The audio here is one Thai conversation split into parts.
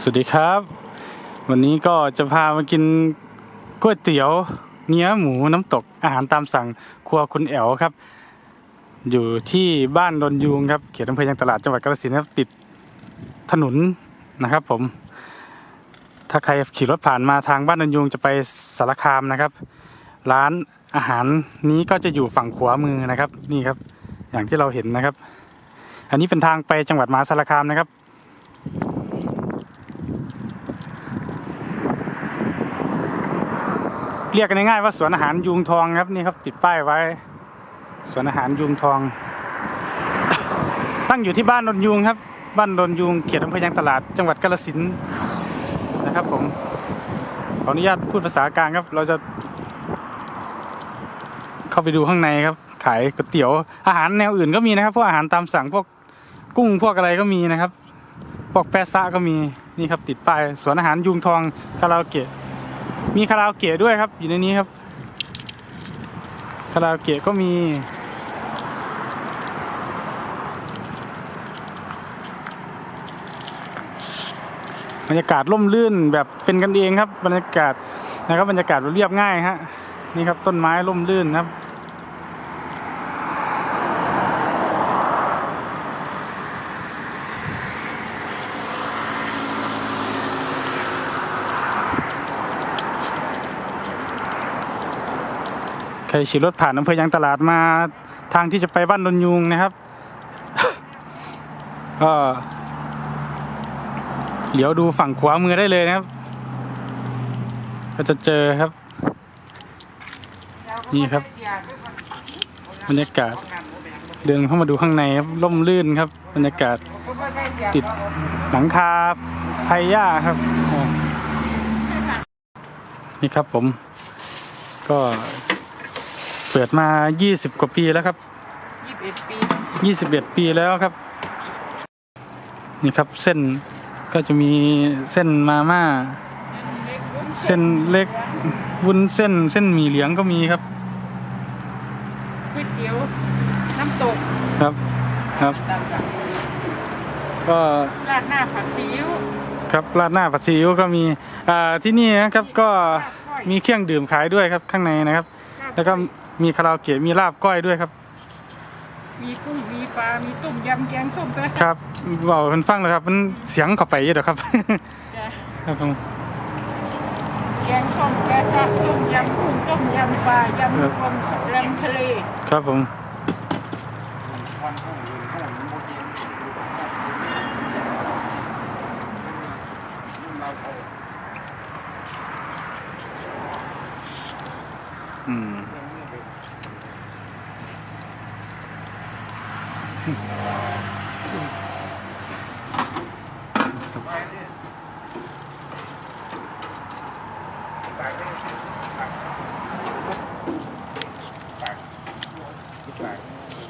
สวัสดีครับ วันนี้ก็จะพามากินก๋วยเตี๋ยว เนื้อหมูน้ำตกอาหารตามสั่งครัวคุณแอ๋วครับ อยู่ที่บ้านดอนยูงครับเขตอำเภอยางตลาดจังหวัดกาฬสินธุ์ครับติดถนนนะครับ ผม ถ้าใครขี่รถผ่านมาทางบ้านดอนยูงจะไปสารคามนะครับ ร้านอาหารนี้ก็จะอยู่ฝั่งขวามือนะครับ นี่ครับ อย่างที่เราเห็นนะครับ อันนี้เป็นทางไปจังหวัดมหาสารคามนะครับ เรียกกันง่ายๆว่าสวนอาหารยุงทองครับนี่ครับติดป้ายไว้ สวนอาหารยุงทอง ตั้งอยู่ที่บ้านดอนยุงครับ บ้านดอนยุงเขตอำเภอยางตลาดจังหวัดกาฬสินธุ์นะครับผมขออนุญาตพูดภาษากลางครับ เราจะเข้าไปดูข้างในครับ ขายก๋วยเตี๋ยวอาหารแนวอื่นก็มีนะครับพวกอาหารตามสั่งพวกกุ้งพวกอะไรก็มีนะครับพวกแปะซะก็มีนี่ครับติดป้ายสวนอาหารยุงทองคาราโอเกะ มีคาราโอเกะด้วยครับ อยู่ในนี้ครับ คาราโอเกะก็มี บรรยากาศร่มรื่นแบบเป็นกันเองครับ บรรยากาศนะครับบรรยากาศเรียบง่ายฮะนี่ครับต้นไม้ร่มรื่นครับ ครขี่รถผ่านอำเภอยางตลาดมาทางที่จะไปบ้านดนยุงนะครับก็เดี๋ยวดูฝั่งขวามือได้เลยนะครับ ก็จะเจอครับ นี่ครับบรรยากาศ เดินเข้ามาดูข้างในครับร่มรื่นครับ บรรยากาศติดหลังคาไพหญ้าครับ นี่ครับผม ก็ เปิดมา 20 กว่าปีแล้วครับยี่สิบเอ็ดปี 21 ปีแล้วครับ นี่ครับเส้นก็จะมีเส้นมาม่า เส้นเล็กวุ้นเส้นเส้นหมี่เหลืองก็มีครับก๋วยเตี๋ยวน้ำตกครับครับก็ราดหน้าผัดซีอิ๊วครับราดหน้าผัดซีอิ๊วก็มีอ่าที่นี่นะครับก็มีเครื่องดื่มขายด้วยครับข้างในนะครับ แล้วก็ มีคาราโอเกะมีลาบก้อยด้วยครับ มีกุ้งมีปลา มีต้มยำแกงส้มด้วยครับบอกคนฟังเลยครับมันเสียงเข้าไปเยอะเดี๋ยวครับ จ้ะครับผมแกงส้มแกงซะต้มยำกุ้งต้มยำปลายำรวมยำทะเล ครับผม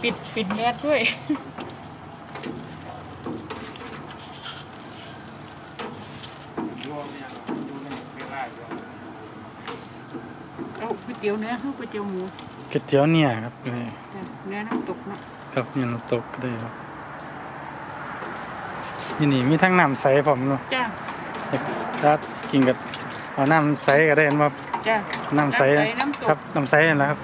ปิดปิดแมสด้วย เอาก๋วยเตี๋ยวเนื้อเอาก๋วยเตี๋ยวหมูก๋วยเตี๋ยวเนี่ยครับนี่จ้ะเนื้อน้ำตกเนาะครับเนี่ยน้ำตกก็ได้ครับนี่นี่มีทั้งน้ำใสผมเนาะจ้ะถ้ากินกับเอาน้ำใสก็ได้เห็นว่าจ้ะน้ำใสน้ำตกครับน้ำใสนั่นแหละครับ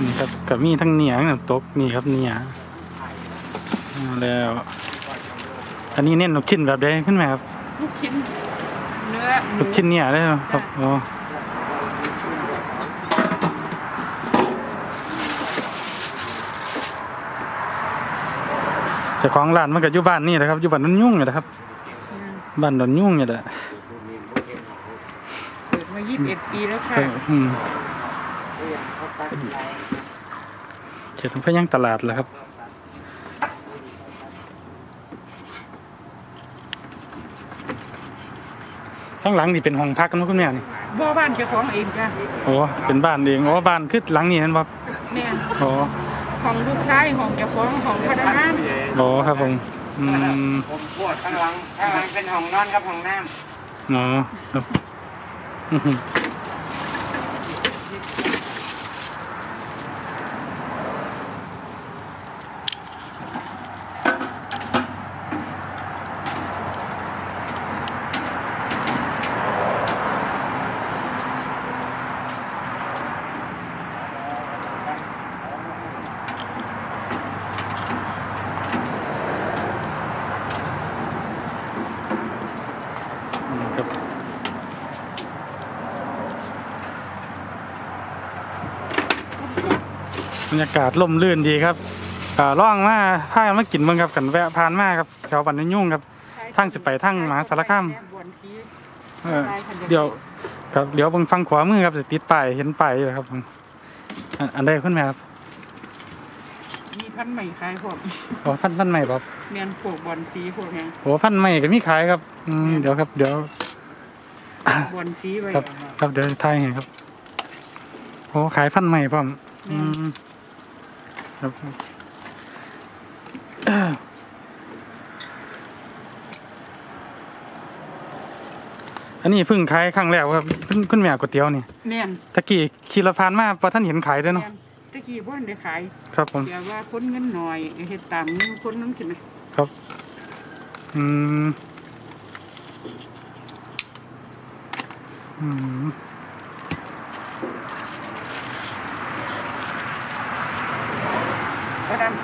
นี่ครับ กับมีทั้งเหนียงน้ำตกนี่ครับเหนียเอาแล้ว อันนี้เน้นลูกชิ้นแบบใดขึ้นไหมครับลูกชิ้นเนื้อหมูลูกชิ้นเนี่ยได้ไหมครับอ๋อเจ้าของร้านมันก็อยู่บ้านนี่แหละครับอยู่บ้านนนยุ่งนี่แหละครับอืมบ้านนนยุ่งนี่แหละเปิดมายี่สิบเอ็ดปีแล้วคค่ะรับอืมเข ตอำเภอย่างตลาดแหละครับข้างหลังนี่เป็นห้องพักกันไหมคุณแม่นี่บ่บ้านเจ้าของเองจ้ะโอ้เป็นบ้านเองอ๋อบ้านคือหลังนี้นั่นบ่แม่นอ๋อของลูกชายของเจ้าของของพนักงานอ๋อครับผมอืมผมปวดข้างหลังข้างหลังเป็นห้องนอนกับห้องน้อ๋อครับ รรยากาศล่มลื่นดีครับอ่าล่องมาถ้ามากินเมืองครับกันแวะผ่านมาครับแถวบันยุ่งครับทางสิไปทางมหาสารคามบวนสีเออเดี๋ยวครับเดี๋ยวเบิ่งฟังขวามือครับจะติดป้ายเห็นป้ายอยู่ครับผมอันอันใดขึ้นไหมครับมีพันธุ์ใหม่ขายพวกโอ้ฟันฟันใหม่ครับเมียนพวกบวนสีพวกนี้โอ้ฟันใหม่ก็มีขายครับอืมเดี๋ยวครับ เดี๋ยวบวนสีไว้ครับ ครับเดี๋ยวทายให้ครับโอ้ขายฟันใหม่พร้อมอืม ครับเอ้ออันนี้เพิ่งขายครั้งแรกครับขึ้นขึ้นแม่ก๋วยเตี๋ยวนี่เมียนตะกี้ขี่รถผ่านมาพอท่านเห็นขายด้วยเนาะเมียนตะกี้บ้านได้ขายครับผมเดี๋ยวว่าคนเงินหน่อยเฮ็ดตามเงินคนนั้นใช่ไหมครับอืมอืม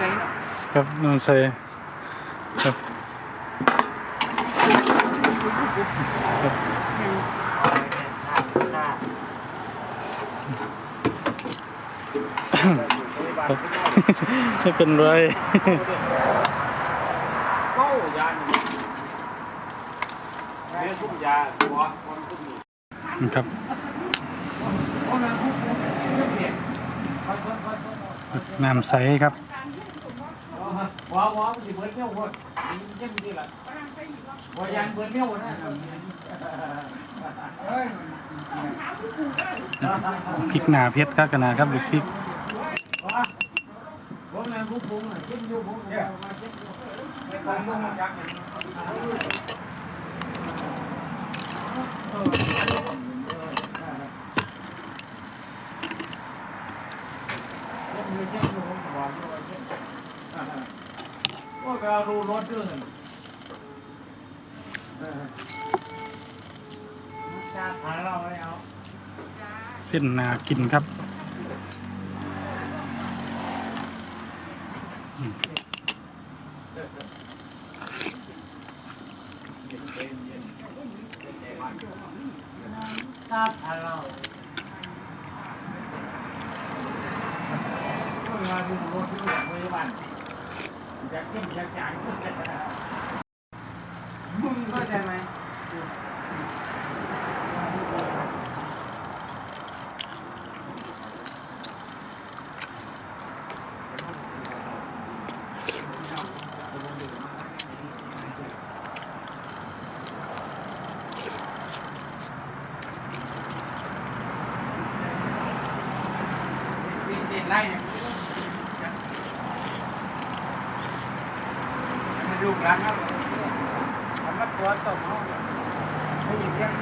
ก็ดำใส่เนาะครับนอนใส่ครับครับไม่เป็นไรโอ้ยานี่แม่ทุกยาตัวคนทุกนี้ครับน้ำใสครับ ว้าวาวมันสิเบิดเที่ยวหมดยังดีล่ะวายานเบิดเที่ยวดนะพริกหนาเพชรครับกระนาครับหรือพริกผมนะผู้ปรุงน่ะกินอยู่ผมเนี่ยมากินอยู่ไม่ต้องมุ่งจักเนี่ยโอ้ ยไปเอาดูรถด้วยจานหาเราไม่เอาเส้นนากินครับครับหาเราโอ้ยมาดูรถด้วยพยาบาล อยากกินอยากจ่ายมึงเข้าใจไหมติดไล่เนี่ยมาดู ร้านครับทำมาตัวตบเขาไม่ยิงยัง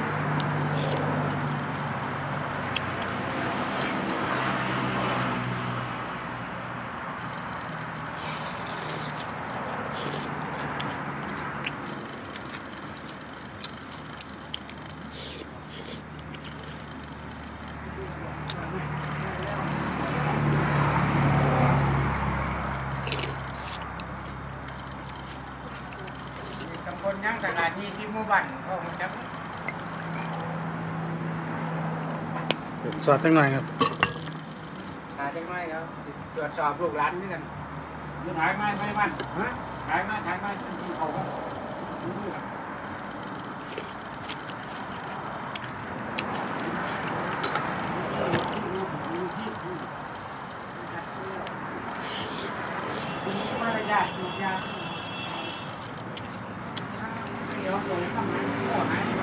ตำบลย่างตลาดยี่สิบหมู่บ้านเขามันจะ สอดจังหน่อยครับหาจังไรครับตรวจสอบลูกหลานนี่กันยังหายไหมไม่บ้านฮะหายไหมหายไหมจริงๆเขาก็มารยาทลูกยาเดี๋ยวผมทำงานก็หายไป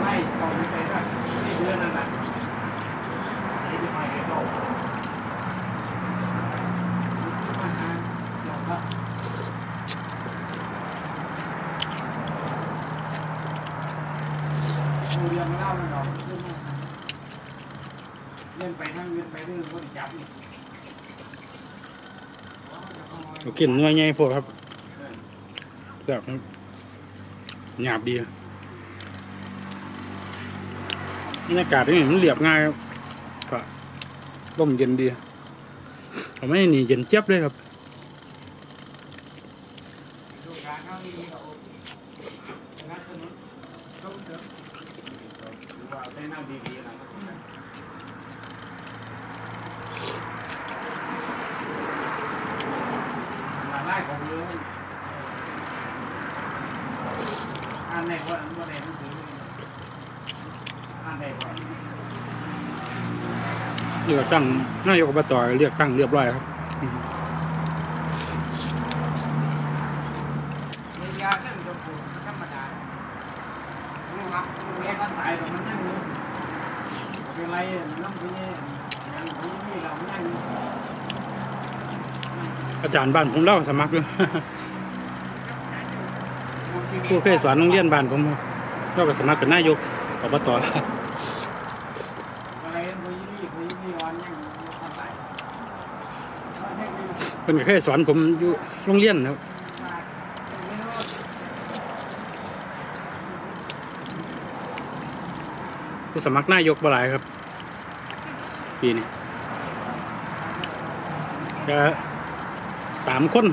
ไม่ต้องไปไปด้วยไม่เดือนนั่นแหละ เรียนมาเล่าเลยดอกเล่นไปนั่งเล่นไปเรื่องก็จับนี่กินเนื้อใหญ่พวกครับแบบหยาบดีบรรยากาศที่นี่มันเรียบง่ายครับก็ร่มเย็นดีทำให้นี่เย็นเจี๊ยบเลยครับ มาไล่ของเรื่องอันไหนวอ่านหนัวเลือกตั้งนายกอบตเรียกตั้งเรียบร้อยครับยาเรื่องตั้ธรรมดาลูกรักลูกแม่ก็ตายกับมัน ไรน้ำพี่นี่ยยังพี่นี่เรายังอยู่อาจารย์บ้านผมเล่าสมัครเลยผู้เคยสอนโรงเรียนบ้านผมครับเราก็สมัครเป็นนายกอบตอะไรพี่นี่พี่นี่วันยังทำไรเพิ่นก็เคยสอนผมอยู่โรงเรียนครับผู้สมัครนายกบ่หลายครับ ปีนี้ก็สามคน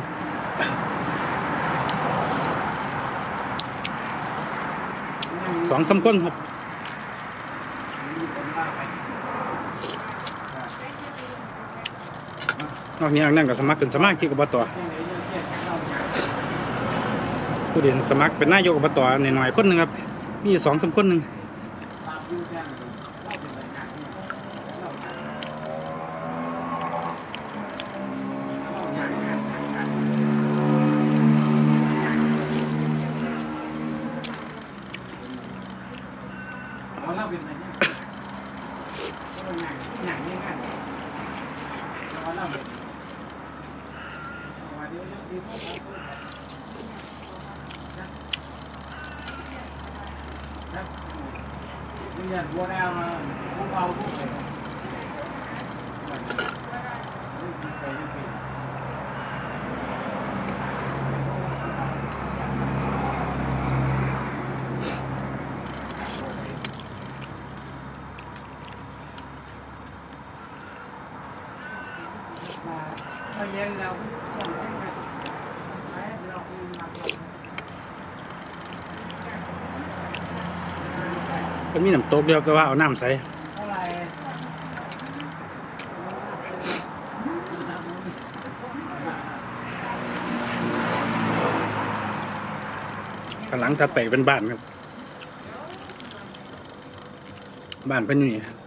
สองสามคนครับนอกนี้อันนั่นก็สมัครเป็นสมาชิกอบตผู้เด่นสมัครเป็นนายกอบตหน่อยๆคนหนึ่งครับ มีสองสามคนหนึ่ง เรียนบัวแนวมา ก็มีน้ำตกเดียวแต่ว่าเอาน้ำใส่เท่าไหร่ข้างหลังถัดไปเป็นบ้านครับ บ้านเป็นอยู่นี่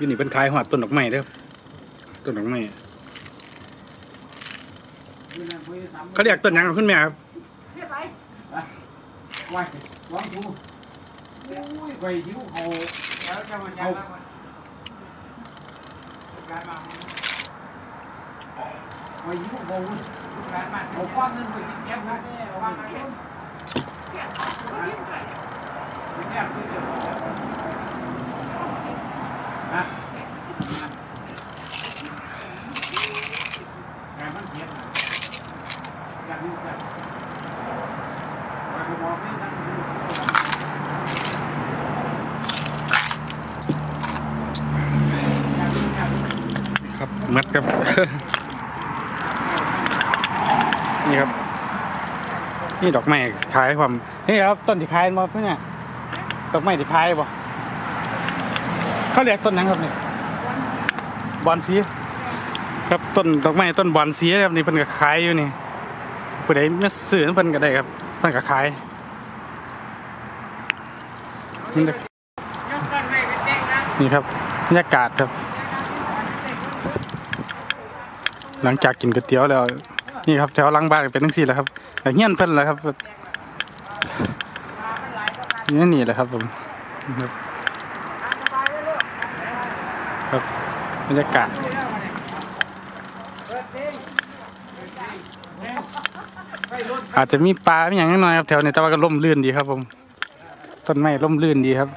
ยู่นี่เป็นขายหอดต้นดอกไม้เด้อครับต้นดอกไม้เขาเรียกต้นหยังครับคุณแม่ครับว่าร้องกูอุ้ยไปหิวเขาแล้วจะมาเอาการมาไปหิวเขาการมาเอาก้อนนึงไปกินแก้วนะเอาว่าไงเนี่ยเนี่ยฮะการมันเย็นการนี้กัน ครับมัดครับ นี่ครับ นี่ดอกไม้ขายความนี่ครับต้นที่ขายมาเพื่อนเนี่ยดอกไม้ที่ขายบ่ เขาเรียกต้นหยังครับนี่บอนสีครับต้นดอกไม้ต้นบอนสีครับนี่เพิ่นก็ขายอยู่นี่ผู้ใดมาซื้อเพิ่นก็ได้ครับเพิ่นก็ขายนี่นะนี่ครับบรรยากาศครับ หลังจากกินก๋วยเตี๋ยวแล้ว นี่ครับแถวหลังบ้านก็เป็นทั้งสี่แหล้วครับก็เฮี้ยนเพิ่นแหล้วครับนี่นี่แหละครับผมครับ ครับบรรยากาศอาจจะมีปลามีอย่างน้อยๆครับแถวนี้แต่ว่าก็ร่มรื่นดีครับผมต้นไม้ร่มรื่นดีครับ